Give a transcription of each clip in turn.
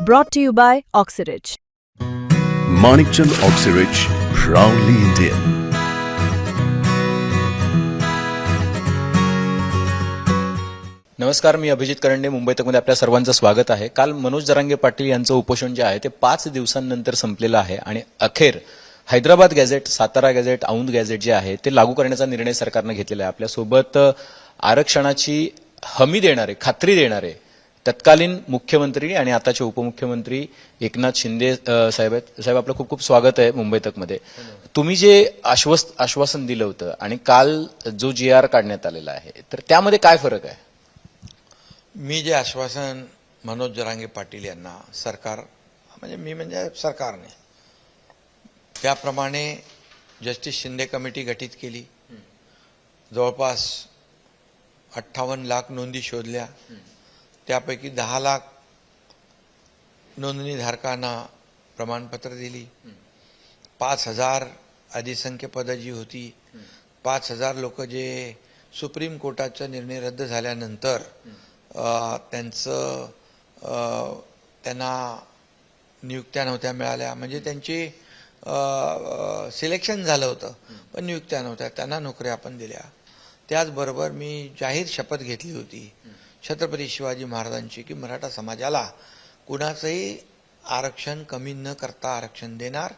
Brought to you by Oxyridge. Manikchand Oxyrich, proudly Indian. नमस्कार मी अभिजित करंडे मुंबई तकमध्ये आपल्या सर्वांचं स्वागत आहे काल मनोज जरांगे पाटील यांचं उपोषण जे आहे ते पाच दिवसांनंतर संपलेलं आहे आणि अखेर Hyderabad gazette Satara gazette Aundh gazette जे आहे ते लागू करण्याचा निर्णय सरकारनं घेतलेला आहे आपल्यासोबत आरक्षणाची हमी देणारे खात्री देणारे तत्कालीन मुख्यमंत्री आणि आताचे उपमुख्यमंत्री एकनाथ शिंदे साहेब आहेत. साहेब आपलं खूप खूप स्वागत आहे मुंबई तकमध्ये. तुम्ही जे आश्वस्त आश्वासन दिलं होतं आणि काल जो जी आर काढण्यात आलेला आहे तर त्यामध्ये काय फरक आहे? मी जे आश्वासन मनोज जरांगे पाटील यांना सरकार म्हणजे मी म्हणजे सरकारने त्याप्रमाणे जस्टिस शिंदे कमिटी गठीत केली. जवळपास अठ्ठावन्न लाख नोंदी शोधल्या. त्यापैकी दहा लाख नोंदणीधारकांना प्रमाणपत्र दिली. पाच हजार अधिसंख्य पदं जी होती. पाच हजार लोक जे सुप्रीम कोर्टाचा निर्णय रद्द झाल्यानंतर त्यांचं त्यांना नियुक्त्या नव्हत्या मिळाल्या. म्हणजे त्यांची सिलेक्शन झालं होतं पण नियुक्त्या नव्हत्या. त्यांना नोकऱ्या आपण दिल्या. त्याचबरोबर मी जाहीर शपथ घेतली होती. छत्रपती शिवाजी महाराजांची की मराठा समाजाला कुणाचंही आरक्षण कमी न करता आरक्षण देणार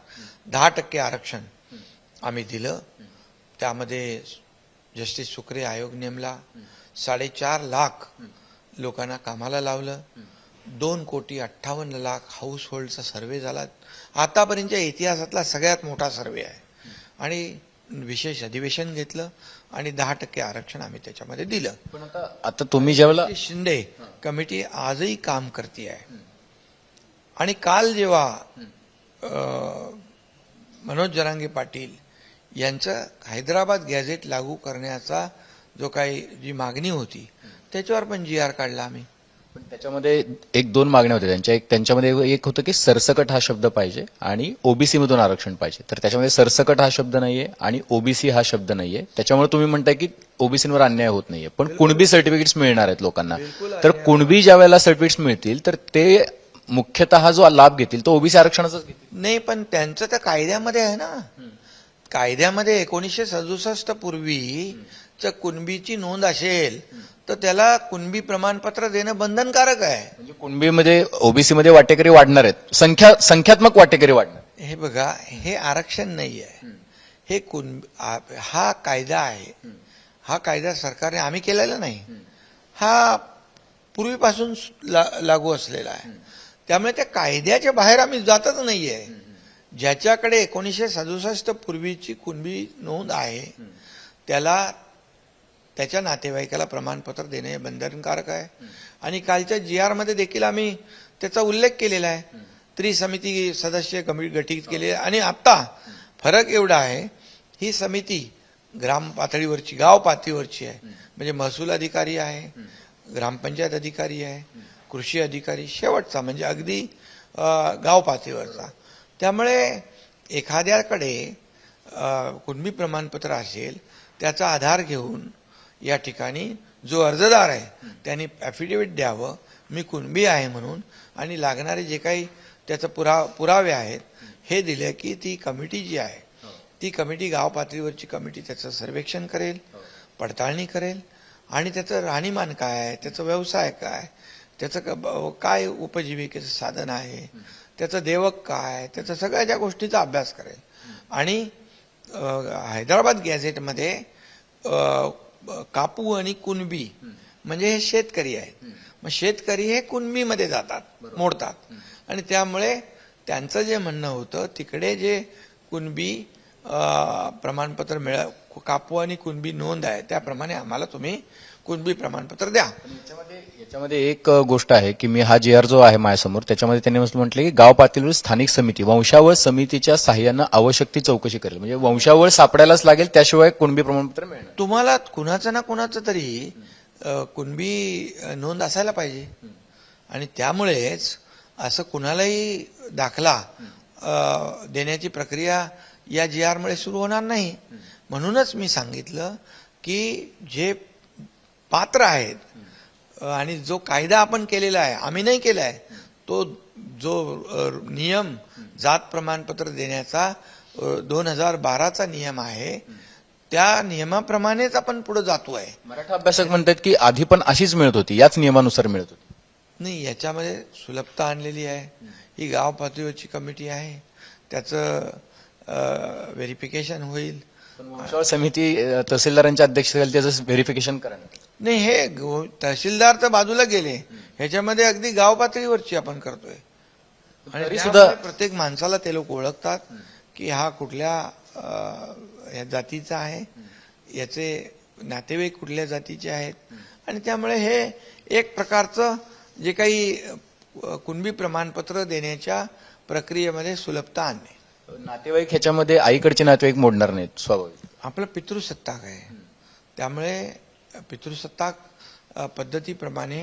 दहा टक्के आरक्षण आम्ही दिलं. त्यामध्ये जस्टिस सुक्रे आयोग नेमला. साडेचार लाख लोकांना कामाला लावलं. दोन कोटी अठ्ठावन्न लाख हाऊस होल्डचा सर्वे झाला. आतापर्यंतच्या इतिहासातला सगळ्यात मोठा सर्वे आहे. आणि विशेष अधिवेशन घेतलं. आणि दहा टक्के आरक्षण आम्ही त्याच्यामध्ये दिलं. पण आता आता तुम्ही ज्यावेळेला ती शिंदे कमिटी आजही काम करते आहे. आणि काल जेव्हा मनोज जरांगे पाटील यांचं हैदराबाद गॅझेट लागू करण्याचा जो काही जी मागणी होती त्याच्यावर पण जी आर काढला आम्ही. पण त्याच्यामध्ये एक दोन मागण्या होत्या. त्यांच्या एक त्यांच्यामध्ये एक होतं की सरसकट हा शब्द पाहिजे आणि ओबीसी मधून आरक्षण पाहिजे. तर त्याच्यामध्ये सरसकट हा शब्द नाहीये आणि ओबीसी हा शब्द नाहीये. त्याच्यामुळे तुम्ही म्हणताय की ओबीसीवर अन्याय होत नाहीये. पण कुणबी सर्टिफिकेट्स मिळणार आहेत लोकांना. तर कुणबी ज्या वेळेला सर्टिफिकेट्स मिळतील तर ते मुख्यतः जो लाभ घेतील तो ओबीसी आरक्षणाचाच घेतील. नाही पण त्यांचं तर कायद्यामध्ये आहे ना. कायद्यामध्ये एकोणीसशे सदुसष्ट पूर्वी जर कुणबीची नोंद असेल तर त्याला कुणबी प्रमाणपत्र देणं बंधनकारक आहे. म्हणजे कुणबीमध्ये ओबीसी मध्ये वाटेकरी वाढणार आहेत. संख्या संख्यात्मक वाटेकरी वाढणार हे बघा हे आरक्षण नाही आहे. हे कुण आ- हा कायदा आहे. हा कायदा सरकारने आम्ही केलेला नाही. हा पूर्वीपासून ला- लागू असलेला आहे. त्यामुळे त्या कायद्याच्या बाहेर आम्ही जातच नाही आहे. ज्याच्याकडे एकोणीसशे सदुसष्ट पूर्वीची कुणबी नोंद आहे त्याला त्याच्या नातेवाईकाला प्रमाणपत्र देणे हे बंधनकारक आहे. आणि कालच्या जी आरमध्ये देखील आम्ही त्याचा उल्लेख केलेला आहे. त्रिसमिती सदस्य कमिटी गठीत केलेली आहे. आणि आत्ता फरक एवढा आहे ही समिती ग्राम पातळीवरची गाव पातळीवरची आहे. म्हणजे महसूल अधिकारी आहे ग्रामपंचायत अधिकारी आहे कृषी अधिकारी शेवटचा म्हणजे अगदी गाव पातळीवरचा. त्यामुळे एखाद्याकडे कुणबी प्रमाणपत्र असेल त्याचा आधार घेऊन या ठिकाणी जो अर्जदार आहे त्यांनी ॲफिडेव्हिट द्यावं मी कुणबी आहे म्हणून आणि लागणारे जे काही त्याचं पुरा पुरावे आहेत हे दिले की ती कमिटी जी आहे ती कमिटी गाव पातळीवरची कमिटी त्याचं सर्वेक्षण करेल पडताळणी करेल आणि त्याचं राहणीमान काय आहे त्याचं व्यवसाय काय त्याचं क- काय उपजीविकेचं साधन आहे त्याचं देवक काय त्याचं सगळ्या ज्या गोष्टीचा अभ्यास करेल. आणि हैदराबाद गॅझेटमध्ये कापू आणि कुणबी म्हणजे हे शेतकरी आहेत. मग शेतकरी हे कुणबीमध्ये जातात मोडतात. आणि त्यामुळे त्यांचं जे म्हणणं होतं तिकडे जे कुणबी प्रमाणपत्र मिळ कापू आणि कुणबी नोंद आहे त्याप्रमाणे आम्हाला तुम्ही कुणबी प्रमाणपत्र द्या. याच्यामध्ये याच्यामध्ये एक गोष्ट आहे की मी हा जी आर जो आहे माझ्यासमोर त्याच्यामध्ये त्यांनी म्हटलं की गाव पातळीवर स्थानिक समिती वंशावळ समितीच्या साह्यानं आवश्यक ती चौकशी करेल. म्हणजे वंशावळ सापडायलाच लागेल त्याशिवाय कुणबी प्रमाणपत्र मिळणार तुम्हाला कुणाचं ना कुणाचं तरी कुणबी नोंद असायला पाहिजे. आणि त्यामुळेच असं कुणालाही दाखला देण्याची प्रक्रिया या जी आरमुळे सुरू होणार नाही. म्हणूनच मी सांगितलं की जे पात्र आहेत आणि जो कायदा आपण केलेला आहे आम्ही नाही केला आहे तो जो नियम जात प्रमाणपत्र देण्याचा दोन हजार बाराचा नियम आहे त्या नियमाप्रमाणेच आपण पुढे जातो आहे मराठा अभ्यासक म्हणतात की आधी पण अशीच मिळत होती याच नियमानुसार मिळत होती. नाही याच्यामध्ये सुलभता आणलेली आहे. ही गाव पातळीवरची कमिटी आहे. त्याचं व्हेरिफिकेशन होईल. समिती तहसीलदारांच्या अध्यक्षतेखाली त्याचं व्हेरिफिकेशन करणार नाही हे तहसीलदार तर बाजूला गेले. ह्याच्यामध्ये अगदी गाव पातळीवरची आपण करतोय. आणि सुद्धा- प्रत्येक माणसाला ते लोक ओळखतात की हा कुठल्या जातीचा आहे. याचे नातेवाईक कुठल्या जातीचे आहेत. आणि त्यामुळे हे एक प्रकारचं जे काही कुणबी प्रमाणपत्र देण्याच्या प्रक्रियेमध्ये सुलभता आणणे. नातेवाईक ह्याच्यामध्ये आईकडचे नातेवाईक मोडणार नाहीत स्वाभाविक. आपलं पितृसत्ताक आहे. त्यामुळे पितृसत्ताक पद्धतीप्रमाणे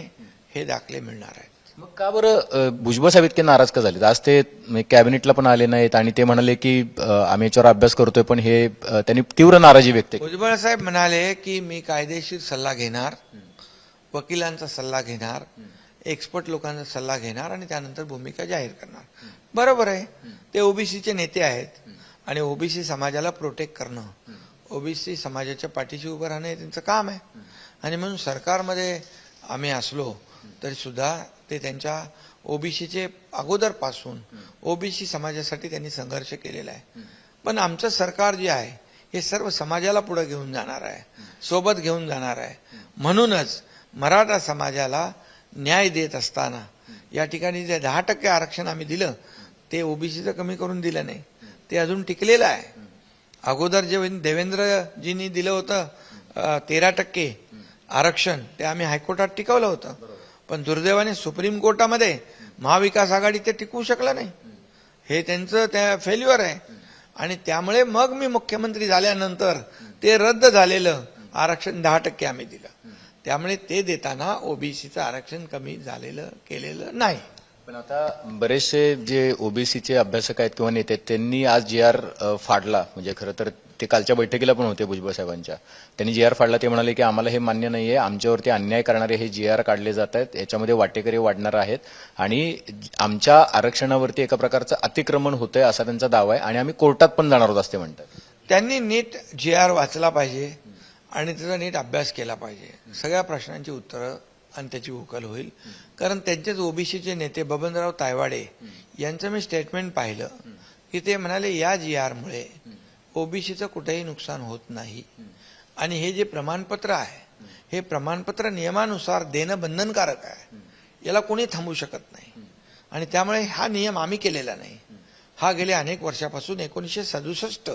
हे दाखले मिळणार आहेत. मग का बरं भुजबळ साहेब इतके नाराज का झाले आज ते म्हणजे कॅबिनेटला पण आले नाहीत आणि ते म्हणाले की आम्ही याच्यावर अभ्यास करतोय पण हे त्यांनी तीव्र नाराजी व्यक्त केली. भुजबळ साहेब म्हणाले की मी कायदेशीर सल्ला घेणार वकिलांचा सल्ला घेणार एक्सपर्ट लोकांचा सल्ला घेणार आणि त्यानंतर भूमिका जाहीर करणार. बरोबर आहे. ते ओबीसीचे नेते आहेत आणि ओबीसी समाजाला प्रोटेक्ट करणं ओबीसी समाजाच्या पाठीशी उभं राहणं हे त्यांचं काम आहे. आणि म्हणून सरकारमध्ये आम्ही असलो तरी सुद्धा ते त्यांच्या ओबीसीचे अगोदरपासून ओबीसी समाजासाठी त्यांनी संघर्ष केलेला आहे. पण आमचं सरकार जे आहे हे सर्व समाजाला पुढे घेऊन जाणार आहे सोबत घेऊन जाणार आहे. म्हणूनच मराठा समाजाला न्याय देत असताना या ठिकाणी जे दहा टक्के आरक्षण आम्ही दिलं ते ओबीसीचं कमी करून दिलं नाही. ते अजून टिकलेलं आहे. अगोदर जे देवेंद्रजींनी दिलं होतं तेरा टक्के आरक्षण ते आम्ही हायकोर्टात टिकवलं होतं. पण दुर्दैवाने सुप्रीम कोर्टामध्ये महाविकास आघाडी ते टिकवू शकलं नाही. हे त्यांचं त्या फेल्युअर आहे. आणि त्यामुळे मग मी मुख्यमंत्री झाल्यानंतर ते रद्द झालेलं आरक्षण दहा टक्के आम्ही दिलं. त्यामुळे ते देताना ओबीसीचं आरक्षण कमी झालेलं केलेलं नाही. पण आता बरेचसे जे ओबीसीचे अभ्यासक आहेत किंवा नेते आहेत त्यांनी आज जी आर फाडला. म्हणजे खरं तर ते कालच्या बैठकीला पण होते भुजबळ साहेबांच्या. त्यांनी जी आर फाडला ते म्हणाले की आम्हाला हे मान्य नाहीये. आमच्यावरती अन्याय करणारे हे जी आर काढले जात आहेत. याच्यामध्ये वाटेकरी वाढणार आहेत. आणि आमच्या आरक्षणावरती एका प्रकारचं अतिक्रमण होतंय असा त्यांचा दावा आहे. आणि आम्ही कोर्टात पण जाणार होत असं ते म्हणतात. त्यांनी नीट जे आर वाचला पाहिजे आणि त्याचा नीट अभ्यास केला पाहिजे. सगळ्या प्रश्नांची उत्तरं आणि त्याची उकल होईल. कारण त्यांचेच ओबीसीचे नेते बबनराव तायवाडे यांचं मी स्टेटमेंट पाहिलं. की ते म्हणाले या जी आरमुळे ओबीसीचं कुठेही नुकसान होत नाही. आणि हे जे प्रमाणपत्र आहे हे प्रमाणपत्र नियमानुसार देणं बंधनकारक आहे. याला कोणी थांबू शकत नाही. आणि त्यामुळे हा नियम आम्ही केलेला नाही. हा गेल्या अनेक वर्षापासून एकोणीसशे सदुसष्ट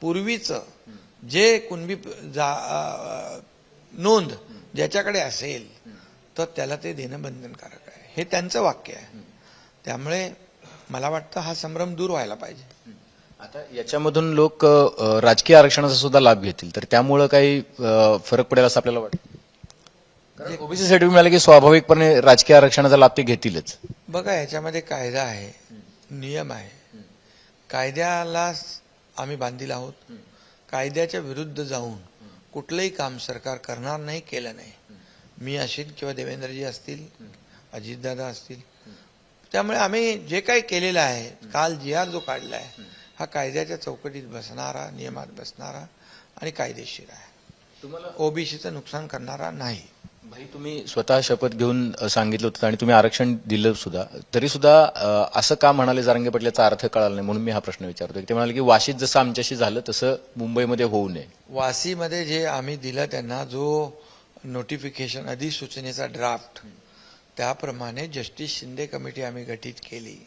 पूर्वीचं जे कुणबी जा नोंद ज्याच्याकडे असेल तर त्याला ते देणं बंधनकारक आहे. हे त्यांचं वाक्य आहे. त्यामुळे मला वाटतं हा संभ्रम दूर व्हायला पाहिजे. आता याच्यामधून लोक राजकीय आरक्षणाचा सुद्धा लाभ घेतील. तर त्यामुळं काही फरक पडेल असं आपल्याला वाटतं? ओबीसी सर्टिफिकेट मिळालं की स्वाभाविकपणे राजकीय आरक्षणाचा लाभ ते घेतीलच. बघा याच्यामध्ये कायदा आहे. नियम आहे. कायद्याला आम्ही बांधील आहोत. कायद्याच्या विरुद्ध जाऊन कुठलंही काम सरकार करणार नाही केलं नाही. मी असेल किंवा देवेंद्रजी असतील अजितदादा असतील त्यामुळे आम्ही जे काही केलेलं आहे काल जी आर जो काढला आहे हा कायद्याच्या चौकटीत बसणारा नियमात बसणारा आणि कायदेशीर आहे. तुम्हाला ओबीसीचं नुकसान करणारा नाही. भाई तुम्ही स्वतः शपथ घेऊन सांगितलं होतं आणि तुम्ही आरक्षण दिलं सुद्धा. तरी सुद्धा असं का म्हणाले जारंगे पाटलाचा अर्थ कळाला नाही? म्हणून मी हा प्रश्न विचारतो ते म्हणाले की वाशीत जसं आमच्याशी झालं तसं मुंबईमध्ये होऊ नये. वासीमध्ये जे आम्ही दिलं त्यांना जो नोटिफिकेशन अधिसूचनेचा ड्राफ्ट त्याप्रमाणे जस्टिस शिंदे कमिटी आम्ही गठीत केली.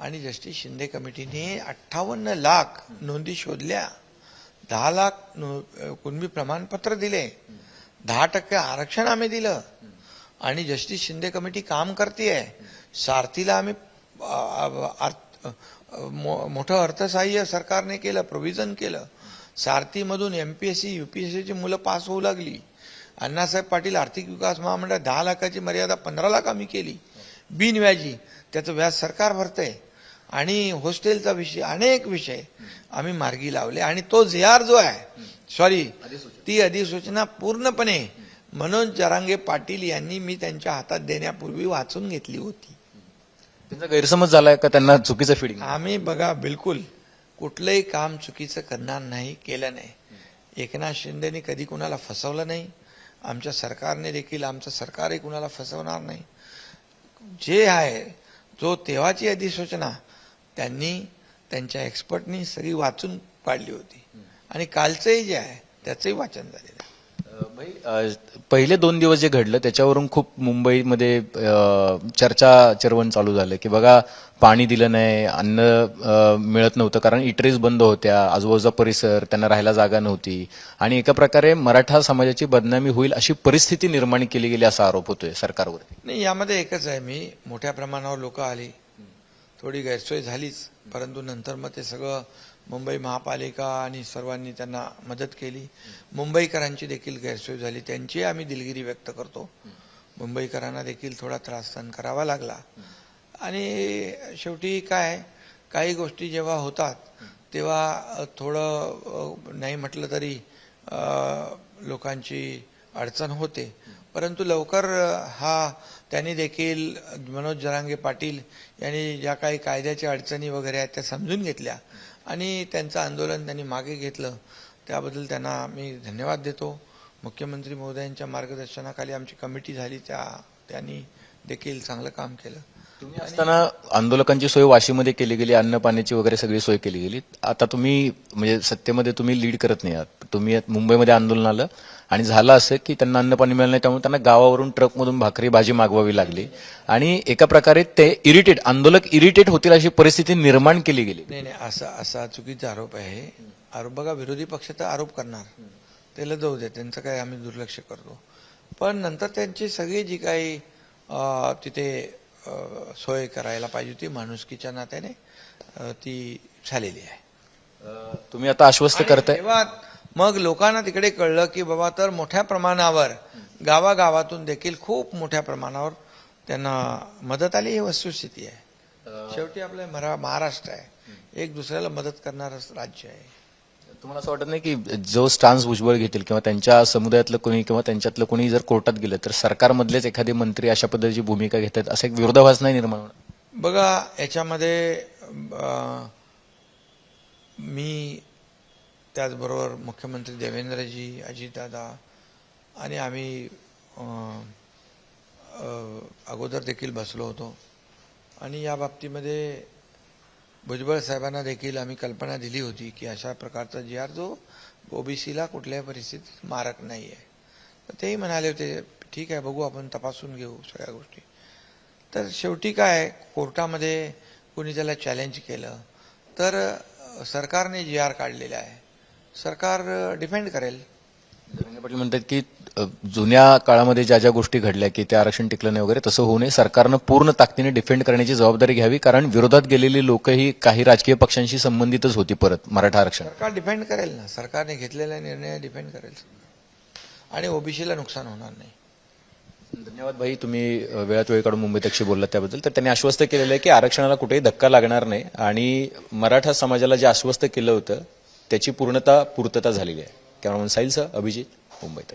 आणि जस्टिस शिंदे कमिटीने अठ्ठावन्न लाख नोंदी शोधल्या. दहा लाख कुणबी प्रमाणपत्र दिले. दहा टक्के आरक्षण आम्ही दिलं. आणि जस्टिस शिंदे कमिटी काम करते सारथीला आम्ही अर्थ- मो- मोठं अर्थसहाय्य सरकारने केलं प्रोव्हिजन केलं. सारथीमधून एमपीएससी युपीएससीची मुलं पास होऊ लागली. अण्णासाहेब पाटील आर्थिक विकास महामंडळ दहा लाखाची मर्यादा पंधरा लाख आम्ही केली. बिनव्याजी त्याचं व्याज सरकार भरतंय. आणि हॉस्टेलचा विषय अनेक विषय आम्ही मार्गी लावले. आणि तो जे आर जो आहे सॉरी ती अधिसूचना पूर्णपणे मनोज जरांगे पाटील यांनी मी त्यांच्या हातात देण्यापूर्वी वाचून घेतली होती. त्यांचा गैरसमज झालाय का? त्यांना चुकीचं फिडिंग आम्ही बघा बिलकुल कुठलंही काम चुकीचं करणार नाही केलं नाही. एकनाथ शिंदेनी कधी कुणाला फसवलं नाही. आमच्या सरकारने देखील आमचं सरकारही कुणाला फसवणार नाही. जे आहे जो तेव्हाची अधिसूचना त्यांनी त्यांच्या एक्सपर्टनी सगळी वाचून काढली होती. आणि कालचंही जे आहे त्याचंही वाचन झालेलं आहे. भाई पहिले दोन दिवस जे घडलं त्याच्यावरून खूप मुंबईमध्ये चर्चा चर्वण चालू झालं की बघा पाणी दिलं नाही अन्न मिळत नव्हतं कारण इटरीज बंद होत्या आजूबाजूचा परिसर त्यांना राहायला जागा नव्हती. आणि एका प्रकारे मराठा समाजाची बदनामी होईल अशी परिस्थिती निर्माण केली गेली असा आरोप होतोय सरकारवर. नाही यामध्ये एकच आहे मी मोठ्या प्रमाणावर लोक आली. थोडी गैरसोय झालीच परंतु नंतर मग ते सगळं मुंबई महापालिका आणि सर्वांनी त्यांना मदत केली. मुंबईकरांची देखील गैरसोय झाली. त्यांची आम्ही दिलगिरी व्यक्त करतो. मुंबईकरांना देखील थोडा त्रास सहन करावा लागला. आणि शेवटी काय काही गोष्टी जेव्हा होतात तेव्हा थोडं नाही म्हटलं तरी लोकांची अडचण होते. परंतु लवकर हा त्यांनी देखील मनोज जरांगे पाटील यांनी ज्या काही कायद्याच्या अडचणी वगैरे आहेत त्या समजून घेतल्या. आणि त्यांचं आंदोलन त्यांनी मागे घेतलं. त्याबद्दल त्यांना मी धन्यवाद देतो. मुख्यमंत्री महोदयांच्या मार्गदर्शनाखाली आमची कमिटी झाली त्या त्यांनी देखील चांगलं काम केलं. तुम्ही असताना आंदोलकांची सोय वाशीमध्ये केली गेली अन्न पाण्याची वगैरे सगळी सोय केली गेली. आता तुम्ही म्हणजे सत्तेमध्ये तुम्ही लीड करत नाही आहात. तुम्ही मुंबईमध्ये आंदोलन आलं आणि झालं असं की त्यांना अन्न पाणी मिळालं नाही त्यामुळे त्यांना गावावरून ट्रकमधून भाकरी भाजी मागवावी लागली. आणि एका प्रकारे ते इरिटेट आंदोलक इरिटेट होतील अशी परिस्थिती निर्माण केली गेली. नाही नाही असा असा चुकीचा आरोप आहे. आरोप बघा विरोधी पक्ष तर आरोप करणार. त्याला जाऊ दे त्यांचं काय आम्ही दुर्लक्ष करतो. पण नंतर त्यांची सगळी जी काही तिथे सोय करायला पाहिजे होती माणुसकीच्या नात्याने ती झालेली आहे. तुम्ही आता आश्वस्त करताय. मग लोकांना तिकडे कळलं की बाबा तर मोठ्या प्रमाणावर गावागावातून देखील खूप मोठ्या प्रमाणावर त्यांना मदत आली. ही वस्तुस्थिती आहे. शेवटी आपलं मरा महाराष्ट्र आहे. एक दुसऱ्याला मदत करणारं राज्य आहे. तुम्हाला असं वाटत नाही की जो स्टान्स भुजबळ घेतील किंवा त्यांच्या समुदायातलं कोणी किंवा त्यांच्यातलं कोणी जर कोर्टात गेलं तर सरकारमधलेच एखादे मंत्री अशा पद्धतीची भूमिका घेतात? असा एक विरोधाभास नाही निर्माण होणार? बघा याच्यामध्ये मी त्याचबरोबर मुख्यमंत्री देवेंद्रजी अजितदादा आणि आम्ही अगोदर देखील बसलो होतो. आणि या बाबतीमध्ये भुजबळ साहेबांना देखील आम्ही कल्पना दिली होती की अशा प्रकारचा जी आर जो ओबीसीला कुठल्याही परिस्थितीत मारक नाही आहे तर तेही म्हणाले होते ठीक आहे बघू आपण तपासून घेऊ सगळ्या गोष्टी. तर शेवटी काय कोर्टामध्ये कोणी त्याला चॅलेंज केलं तर सरकारने जी आर काढलेला आहे सरकार डिफेंड करेल. जरांगे पाटील म्हणतात की जुन्या काळामध्ये ज्या ज्या गोष्टी घडल्या की ते आरक्षण टिकलं नाही वगैरे तसं होऊ नये. सरकारनं पूर्ण ताकदीने डिफेंड करण्याची जबाबदारी घ्यावी कारण विरोधात गेलेली लोकही काही राजकीय पक्षांशी संबंधितच होती परत मराठा आरक्षण. सरकार डिफेंड करेल ना. सरकारने घेतलेला निर्णय डिफेंड करेल आणि ओबीसीला नुकसान होणार नाही. धन्यवाद भाई. तुम्ही वेळात वेळ काढून मुंबई तक्षी बोललात त्याबद्दल. तर त्यांनी आश्वस्त केलेलं आहे की आरक्षणाला कुठेही धक्का लागणार नाही. आणि मराठा समाजाला जे आश्वस्त केलं होतं त्याची पूर्णता पूर्तता झालेली आहे. कॅमेरामन साहिलसह अभिजित मुंबईत